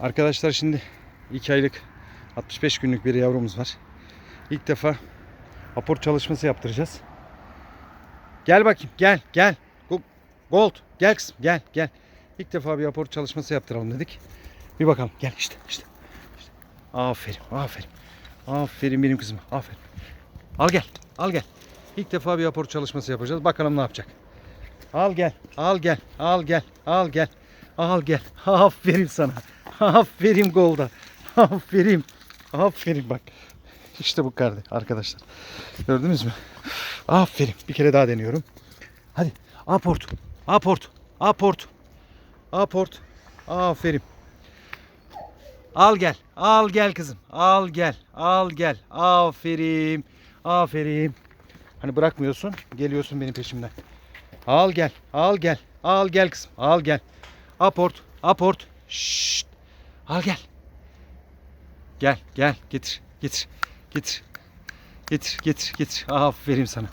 Arkadaşlar şimdi 2 aylık 65 günlük bir yavrumuz var. İlk defa aport çalışması yaptıracağız. Gel bakayım gel gel. Go- Gold gel kızım gel gel. İlk defa bir aport çalışması yaptıralım dedik. Bir bakalım gel işte işte. işte. Aferin aferin. Aferin benim kızım aferin. Al gel al gel. İlk defa bir aport çalışması yapacağız. Bakalım ne yapacak. Al gel al gel al gel al gel. Al gel. Aferin sana. Aferin Golda. Aferin. Aferin bak. İşte bu kardı arkadaşlar. Gördünüz mü? Aferin. Bir kere daha deniyorum. Hadi. Aport. Aport. Aport. Aport. Aferin. Al gel. Al gel kızım. Al gel. Al gel. Aferin. Aferin. Hani bırakmıyorsun. Geliyorsun benim peşimden. Al gel. Al gel. Al gel kızım. Al gel. Aport. Aport. Şşt. Al gel. Gel. Gel. Getir. Getir. Getir. Getir. Getir. Getir. Aferin sana.